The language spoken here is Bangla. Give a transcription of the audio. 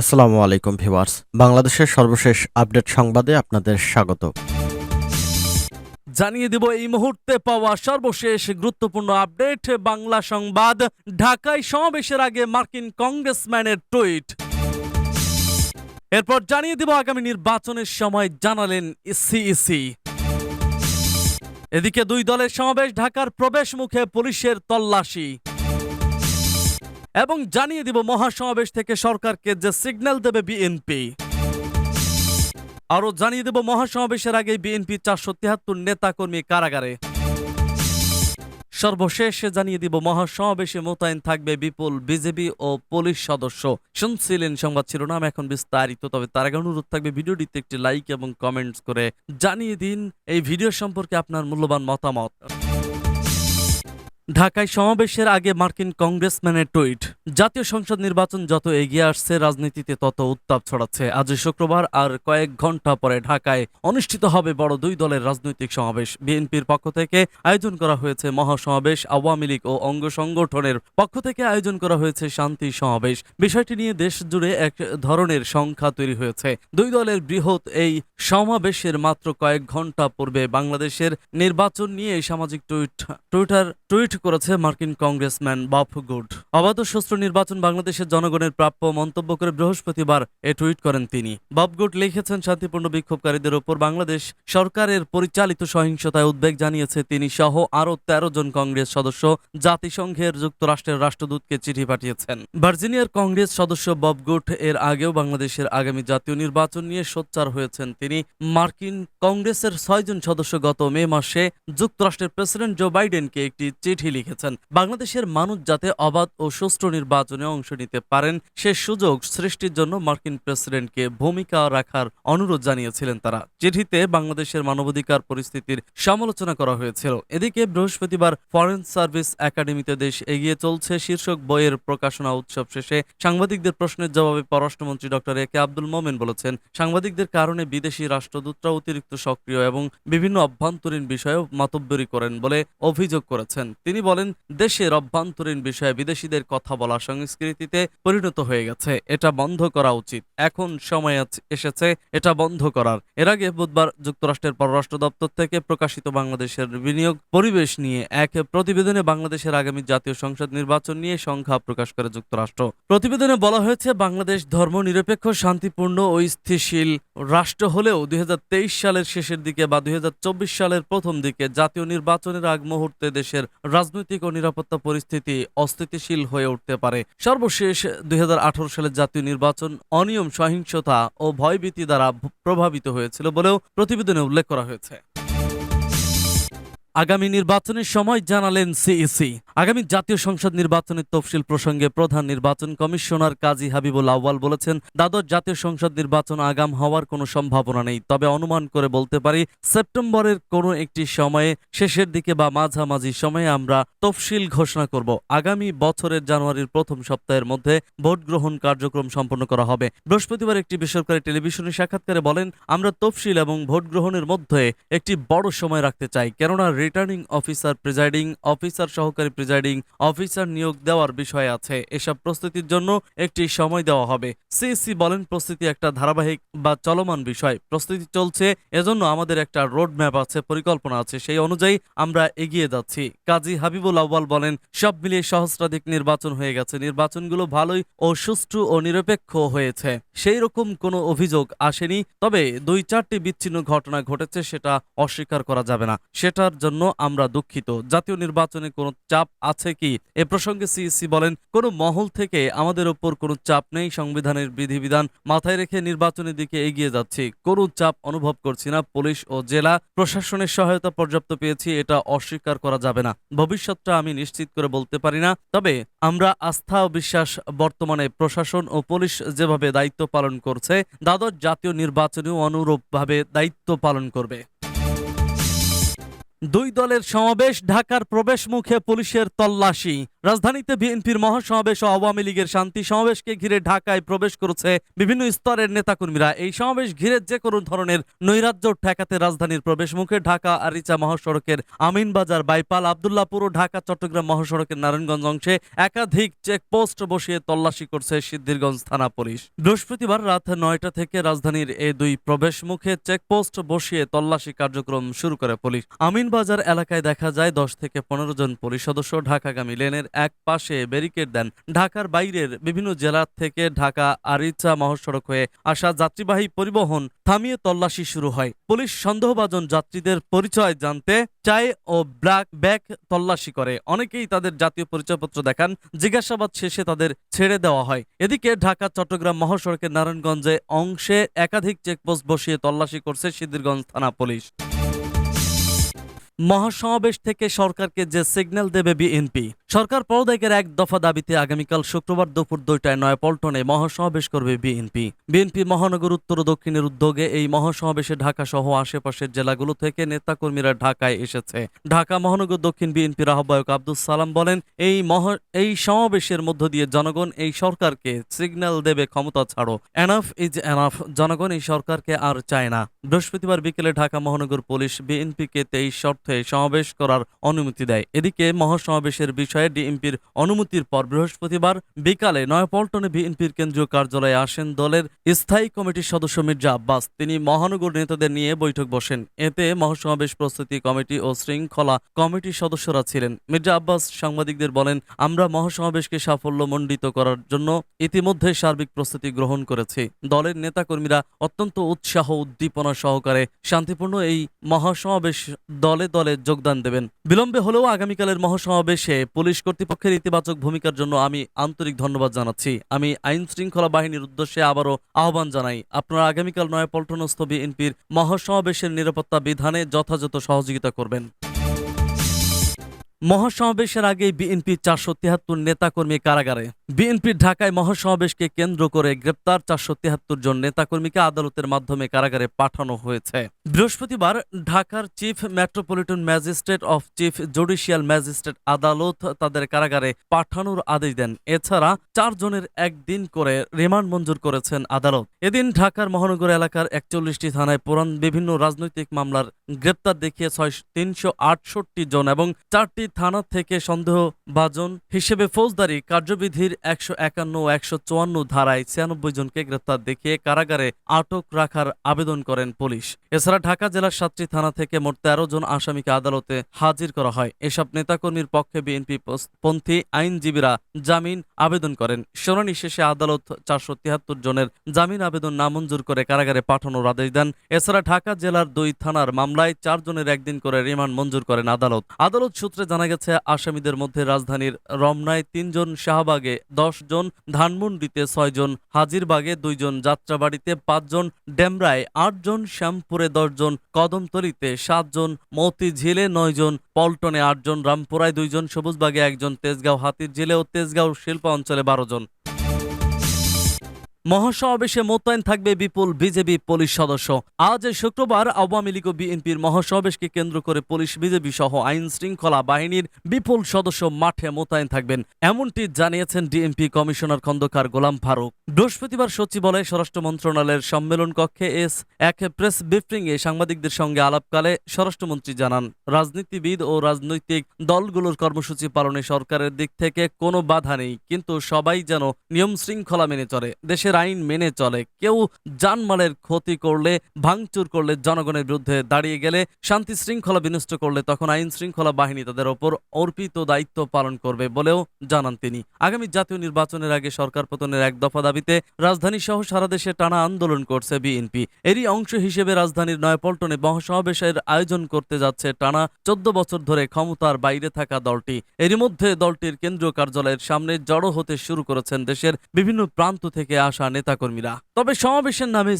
আসসালামু আলাইকুম ভিউয়ার্স। বাংলাদেশের সর্বশেষ আপডেট সংবাদে আপনাদের স্বাগত। জানিয়ে দেব এই মুহূর্তে পাওয়া সর্বশেষ গুরুত্বপূর্ণ আপডেট। বাংলা সংবাদ, ঢাকায় সমাবেশের আগে মার্কিন কংগ্রেসম্যানের টুইট। এরপর জানিয়ে দেব আগামী নির্বাচনের সময় জানালেন সিইসি। এদিকে দুই দলের সমাবেশ ঢাকার প্রবেশ মুখে পুলিশের তল্লাশি। এবং জানিয়ে দিব মহাসমাবেশ থেকে সরকারকে যে সিগন্যাল দেবে বিএনপি। আরও জানিয়ে দেব মহাসমাবেশের আগে বিএনপি চারশো তিয়াত্তর নেতাকর্মী কারাগারে। সর্বশেষে জানিয়ে দিব মহাসমাবেশে মোতায়েন থাকবে বিপুল বিজেপি ও পুলিশ সদস্য। শুনছিলেন সংবাদ শিরোনাম, এখন বিস্তারিত। তবে তার আগে অনুরোধ থাকবে ভিডিওটিতে একটি লাইক এবং কমেন্টস করে জানিয়ে দিন। এই ভিডিও সম্পর্কে আপনার মূল্যবান মতামত। ঢাকায় সমাবেশের আগে মার্কিন কংগ্রেসম্যানের টুইট, জাতীয় সংসদ নির্বাচন যত এগিয়ে আসছে, রাজনীতিতে তত উত্তাপ ছড়াচ্ছে। আজ শুক্রবার আর কয়েক ঘণ্টা পরে ঢাকায় অনুষ্ঠিত হবে বড় দুই দলের রাজনৈতিক সমাবেশ। বিএনপির পক্ষ থেকে আয়োজন করা হয়েছে মহাসমাবেশ, আওয়ামী লীগ ও অঙ্গ সংগঠনের পক্ষ থেকে আয়োজন করা হয়েছে শান্তি সমাবেশ। বিষয়টি নিয়ে দেশ জুড়ে এক ধরনের সংখ্যা তৈরি হয়েছে। দুই দলের বৃহৎ এই সমাবেশের মাত্র কয়েক ঘণ্টা পূর্বে বাংলাদেশের নির্বাচন নিয়ে সামাজিক টুইট, টুইটার, টুইট করেছে মার্কিন কংগ্রেসম্যান বাফ গুড। অবাধ সুষ্ঠু নির্বাচন বাংলাদেশের জনগণের প্রাপ্য মন্তব্য করে বৃহস্পতিবার এ টুইট করেন তিনি। বব গুড লিখেছেন, শান্তিপূর্ণ বিক্ষোভকারীদের ওপর বাংলাদেশ সরকারের পরিচালিত সহিংসতায় উদ্বেগ জানিয়েছে তিনি সহ আরও তেরো জন কংগ্রেস সদস্য জাতিসংঘের যুক্তরাষ্ট্রের রাষ্ট্রদূতকে চিঠি পাঠিয়েছেন। ভার্জিনিয়ার কংগ্রেস সদস্য বব গুড এর আগেও বাংলাদেশের আগামী জাতীয় নির্বাচন নিয়ে সোচ্চার হয়েছেন তিনি। মার্কিন কংগ্রেসের ছয়জন সদস্য গত মে মাসে যুক্তরাষ্ট্রের প্রেসিডেন্ট জো বাইডেনকে একটি চিঠি লিখেছেন। বাংলাদেশের মানুষ যাতে অবাধ ও সুষ্ঠু নির্বাচনে অংশ নিতে পারেন সে সুযোগ সৃষ্টির জন্য মার্কিন প্রেসিডেন্টকে ভূমিকা রাখার অনুরোধ জানিয়েছিলেন তারা। চিঠিতে বাংলাদেশের মানবাধিকার পরিস্থিতির সমালোচনা করা হয়েছিল। এদিকে বৃহস্পতিবার ফরেন সার্ভিস একাডেমিতে দেশ এগিয়ে চলছে শীর্ষক বইয়ের প্রকাশনা উৎসব শেষে। সাংবাদিকদের প্রশ্নের জবাবে পররাষ্ট্রমন্ত্রী ডক্টর এ কে আব্দুল মোমেন বলেছেন, সাংবাদিকদের কারণে বিদেশি রাষ্ট্রদূতরা অতিরিক্ত সক্রিয় এবং বিভিন্ন অভ্যন্তরীণ বিষয়েও মাতব্বরি করেন বলে অভিযোগ করেছেন। তিনি বলেন, দেশের অভ্যন্তরীণ বিষয়ে বিদেশিদের কথা বলা সংস্কৃতিতে পরিণত হয়ে গেছে। এটা বন্ধ করা উচিত। এখন সময় এসেছে। এটা বন্ধ করার। এর আগে বুধবার যুক্তরাষ্ট্রের পররাষ্ট্র দপ্তর থেকে প্রকাশিত বাংলাদেশের বিনিয়োগ পরিবেশ নিয়ে এক প্রতিবেদনে বাংলাদেশের আগামী জাতীয় সংসদ নির্বাচন নিয়ে সংখ্যা প্রকাশ করে যুক্তরাষ্ট্র। প্রতিবেদনে বলা হয়েছে, বাংলাদেশ ধর্মনিরপেক্ষ শান্তিপূর্ণ ও স্থিতিশীল রাষ্ট্র হলেও দুই হাজার তেইশ সালের শেষের দিকে বা দুই হাজার চব্বিশ সালের প্রথম দিকে জাতীয় নির্বাচনের আগ মুহূর্তে দেশের রাজনৈতিক ও নিরাপত্তা পরিস্থিতি অস্থিতিশীল হয়ে উঠতে পারে। সর্বশেষ দুই হাজার আঠারো সালের জাতীয় নির্বাচন অনিয়ম, সহিংসতা ও ভয়ভীতি দ্বারা প্রভাবিত হয়েছিল বলেও প্রতিবেদনে উল্লেখ করা হয়েছে। আগামী নির্বাচনের সময় জানালেন সিইসি। আগামী জাতীয় সংসদ নির্বাচনের তফসিল প্রসঙ্গে প্রধান নির্বাচন কমিশনার কাজী হাবিবুল আউয়াল বলেছেন, দ্বাদশ জাতীয় সংসদ নির্বাচন আগাম হওয়ার কোনো সম্ভাবনা নেই। তবে অনুমান করে বলতে পারি, সেপ্টেম্বরের কোনো একটি সময়ে শেষের দিকে বা মাঝামাঝি সময়ে আমরা তফসিল ঘোষণা করব। আগামী বছরের জানুয়ারির প্রথম সপ্তাহের মধ্যে ভোট গ্রহণ কার্যক্রম সম্পন্ন করা হবে। বৃহস্পতিবার একটি বেসরকারি টেলিভিশনের সাক্ষাৎকারে বলেন, আমরা তফসিল এবং ভোট গ্রহণের মধ্যে একটি বড় সময় রাখতে চাই, কেননা রিটার্নিং অফিসার প্রিজাইডিং অফিসার সহকারী প্রিজাইডিং অফিসার নিয়োগ দেওয়ার বিষয় আছে। এসব প্রস্তুতির জন্য একটি সময় দেওয়া হবে। সিসি বলেন, প্রস্তুতি একটা ধারাবাহিক বা চলমান বিষয়। প্রস্তুতি চলছে, এজন্য আমাদের একটা রোড ম্যাপ আছে, পরিকল্পনা আছে, সেই অনুযায়ী আমরা এগিয়ে যাচ্ছি। কাজী হাবিবুল আউয়াল বলেন, সব মিলিয়ে সহস্রাধিক নির্বাচন হয়ে গেছে। নির্বাচনগুলো ভালোই ও সুষ্ঠু ও নিরপেক্ষ হয়েছে। সেই রকম কোনো অভিযোগ আসেনি, তবে দুই চারটি বিচ্ছিন্ন ঘটনা ঘটেছে, সেটা অস্বীকার করা যাবে না। সেটার জন্য আমরা দুঃখিত। জাতীয় নির্বাচনে কোনো চাপ আছে কি? এ প্রসঙ্গে সিইসি বলেন, কোনো মহল থেকে আমাদের ওপর কোনো চাপ নেই, সংবিধানের বিধিবিধান মাথায় রেখে নির্বাচনের দিকে এগিয়ে যাচ্ছি। কোনো চাপ অনুভব করছি না, পুলিশ ও জেলা প্রশাসনের সহায়তা পর্যাপ্ত পেয়েছি, এটা অস্বীকার করা যাবে না। ভবিষ্যৎটা আমি নিশ্চিত করে বলতে পারি না, তবে আমরা আস্থা ও বিশ্বাস বর্তমানে প্রশাসন ও পুলিশ যেভাবে দায়িত্ব পালন করছে, দ্বাদশ জাতীয় নির্বাচনেও অনুরূপভাবে দায়িত্ব পালন করবে। দুই দলের সমাবেশ ঢাকার প্রবেশমুখে পুলিশের তল্লাশি। রাজধানীতে বিএনপির মহাসমাবেশ ও আওয়ামী লীগের শান্তি সমাবেশকে ঘিরে ঢাকায় প্রবেশ করেছে বিভিন্ন স্তরের নেতাকর্মীরা। এই সমাবেশ ঘিরে যে কোনো ধরনের নৈরাজ্য ঠেকাতে রাজধানীর প্রবেশ মুখে ঢাকা আরিচা মহাসড়কের আমিনবাজার বাইপাল আবদুল্লাপুর ও ঢাকা চট্টগ্রাম মহাসড়কের নারায়ণগঞ্জ অংশে একাধিক চেকপোস্ট বসিয়ে তল্লাশি করছে সিদ্ধিরগঞ্জ থানা পুলিশ। বৃহস্পতিবার রাত নয়টা থেকে রাজধানীর এই দুই প্রবেশ মুখে চেকপোস্ট বসিয়ে তল্লাশি কার্যক্রম শুরু করে পুলিশ। আমিনবাজার এলাকায় দেখা যায় দশ থেকে পনেরো জন পুলিশ সদস্য ঢাকাগামী লেনের এক পাশে ব্যারিকেড দেন। ঢাকার বাইরের বিভিন্ন জেলা থেকে ঢাকা আরিচা মহাসড়ক হয়ে আসা যাত্রীবাহী পরিবহন থামিয়ে তল্লাশি শুরু হয়। পুলিশ সন্দেহভাজন যাত্রীদের পরিচয় জানতে চায় ও ব্ল্যাক ব্যাগ তল্লাশি করে। অনেকেই তাদের জাতীয় পরিচয়পত্র দেখান, জিজ্ঞাসাবাদ শেষে তাদের ছেড়ে দেওয়া হয়। এদিকে ঢাকা, চট্টগ্রাম মহাসড়কের নারায়ণগঞ্জে অংশে একাধিক চেকপোস্ট বসিয়ে তল্লাশি করছে সিদ্ধিরগঞ্জ থানা পুলিশ। মহাসমাবেশ থেকে সরকারকে যে সিগন্যাল দেবে বিএনপি, সরকার পদত্যাগের এক দফা দাবিতে আগামীকাল শুক্রবার দুপুর দুইটায় নয়াপল্টনে মহাসমাবেশ করবে বিএনপি। বিএনপি মহানগর উত্তর ও দক্ষিণের উদ্যোগে এই মহাসমাবেশে ঢাকা সহ আশেপাশের জেলাগুলো থেকে নেতাকর্মীরা ঢাকায় এসেছে। ঢাকা মহানগর দক্ষিণ বিএনপির আহ্বায়ক আব্দুল সালাম বলেন, এই মহ, এই সমাবেশের মধ্য দিয়ে জনগণ এই সরকারকে সিগন্যাল দেবে ক্ষমতা ছাড়ো। এনাফ ইজ এনাফ জনগণ এই সরকারকে আর চায় না। বৃহস্পতিবার বিকেলে ঢাকা মহানগর পুলিশ বিএনপিকে তেইশ শর্তে সমাবেশ করার অনুমতি দেয়। এদিকে মহাসমাবেশের বিষয়ে ডিএমপির অনুমতির পর বৃহস্পতিবার বিকালে নয়াপল্টনে বিএনপির কেন্দ্রীয় কার্যালয়ে আসেন দলের স্থায়ী কমিটির সদস্য মির্জা আব্বাস। তিনি মহানগর নেতাদের নিয়ে বৈঠক বসেন। এতে মহাসমাবেশ প্রস্তুতি কমিটি ও শৃঙ্খলা কমিটির সদস্যরা ছিলেন। মির্জা আব্বাস সাংবাদিকদের বলেন, আমরা মহাসমাবেশকে সাফল্যমণ্ডিত করার জন্য ইতিমধ্যে সার্বিক প্রস্তুতি গ্রহণ করেছি। দলের নেতাকর্মীরা অত্যন্ত উৎসাহ উদ্দীপনা সহকারে শান্তিপূর্ণ এই মহাসমাবেশ দলে দলে যোগদান দেবেন। বিলম্বে হলেও আগামীকালের মহাসমাবেশে পুলিশ কর্তৃপক্ষের ইতিবাচক ভূমিকার জন্য আমি আন্তরিক ধন্যবাদ জানাচ্ছি। আমি আইন শৃঙ্খলা বাহিনীর উদ্দেশ্যে আবারও আহ্বান জানাই, আপনারা আগামীকাল নয়াপল্টনস্থ বিএনপির মহাসমাবেশের নিরাপত্তা বিধানে যথাযথ সহযোগিতা করবেন। মহাসমাবেশের আগে বিএনপি চারশো তিয়াত্তর নেতাকর্মী কারাগারে। বিএনপির ঢাকায় মহাসমাবেশকে কেন্দ্র করে গ্রেপ্তার চারশো তিয়াত্তর জন নেতাকর্মীকে আদালতের মাধ্যমে কারাগারে পাঠানো হয়েছে। বৃহস্পতিবার ঢাকার chief metropolitan magistrate of chief judicial magistrate আদালত তাদের কারাগারে পাঠানোর আদেশ দেন। এছাড়া চারজনের একদিন করে রিমান্ড মঞ্জুর করেছেন আদালত। এদিন ঢাকার মহানগর এলাকার একচল্লিশটি থানায় পুরান বিভিন্ন রাজনৈতিক মামলার গ্রেপ্তার দেখিয়ে ছয় তিনশো জন এবং চারটি থানা থেকে সন্দেহভাজন হিসেবে ফৌজদারি কার্যবিধির একশো একান্ন একশো চুয়ান্ন ধারায় ছিয়ানব্বই জনকে গ্রেপ্তার দেখিয়ে কারাগারে আটক রাখার আবেদন করেন পুলিশ। এছাড়া ঢাকা জেলার সাতটি থানা থেকে মোট তেরো জন আসামিকে আদালতে হাজির করা হয়। এসব নেতাকর্মীর পক্ষে বিএনপি পন্থী আইনজীবীরা জামিন আবেদন করেন। শুনানি শেষে আদালত চারশো তিয়াত্তর জনের জামিন আবেদন নামঞ্জুর করে কারাগারে পাঠানোর আদেশ দেন। এছাড়া ঢাকা জেলার দুই থানার মামলায় চারজনের একদিন করে রিমান্ড মঞ্জুর করেন আদালত। আদালত সূত্রে জানা গেছে, আসামিদের মধ্যে রাজধানীর রমনায় তিনজন শাহবাগে জন ধানমন্ডিতে ছয়জন, হাজিরবাগে দুইজন যাত্রাবাড়িতে পাঁচজন, ডেমরায় আটজন, শ্যামপুরে দশজন, কদমতলিতে সাতজন, মতিঝিলে নয়জন, পল্টনে আটজন, রামপুরায় দুইজন, সবুজবাগে একজন, তেজগাঁও হাতির ঝিলে ও তেজগাঁও শিল্প অঞ্চলে বারো জন। মহাসমাবেশে মোতায়েন থাকবে বিপুল বিজেপি পুলিশ সদস্য। আজ শুক্রবার আওয়ামী লীগ ও বিএনপির মহাসমাবেশকে কেন্দ্র করে পুলিশ, বিজেপি সহ আইন শৃঙ্খলা বাহিনীর বিপুল সদস্য মাঠে মোতায়েন থাকবেন। এমনটি জানিয়েছেন ডিএমপি কমিশনার খন্দকার গোলাম ফারুক। বৃহস্পতিবার সচিবালয়ে স্বরাষ্ট্র মন্ত্রণালয়ের সম্মেলন কক্ষে এস এক প্রেস ব্রিফিংয়ে সাংবাদিকদের সঙ্গে আলাপকালে স্বরাষ্ট্রমন্ত্রী জানান, রাজনীতিবিদ ও রাজনৈতিক দলগুলোর কর্মসূচি পালনে সরকারের দিক থেকে কোনো বাধা নেই, কিন্তু সবাই যেন নিয়ম শৃঙ্খলা মেনে চলে। দেশের আইন মেনে চলে। কেউ জানমালের ক্ষতি করলে, ভাঙচুর করলে জনগণের বিরুদ্ধে দাঁড়িয়ে গেলে, শান্তি শৃঙ্খলা বিনষ্ট করলে তখন আইন শৃঙ্খলা বাহিনী তাদের ওপর অর্পিত দায়িত্ব পালন করবে বলেও জানান তিনি। আগামী জাতীয় নির্বাচনের আগে সরকার পতনের এক দফা দাবিতে রাজধানী সহ সারা দেশে টানা আন্দোলন করছে বিএনপি। এরই অংশ হিসেবে রাজধানীর নয়াপল্টনে মহাসমাবেশের আয়োজন করতে যাচ্ছে টানা চোদ্দ বছর ধরে ক্ষমতার বাইরে থাকা দলটি। এরই মধ্যে দলটির কেন্দ্রীয় কার্যালয়ের সামনে জড়ো হতে শুরু করেছেন দেশের বিভিন্ন প্রান্ত থেকে আসা নেতাকর্মীরা। তবে সমাবেশের নামে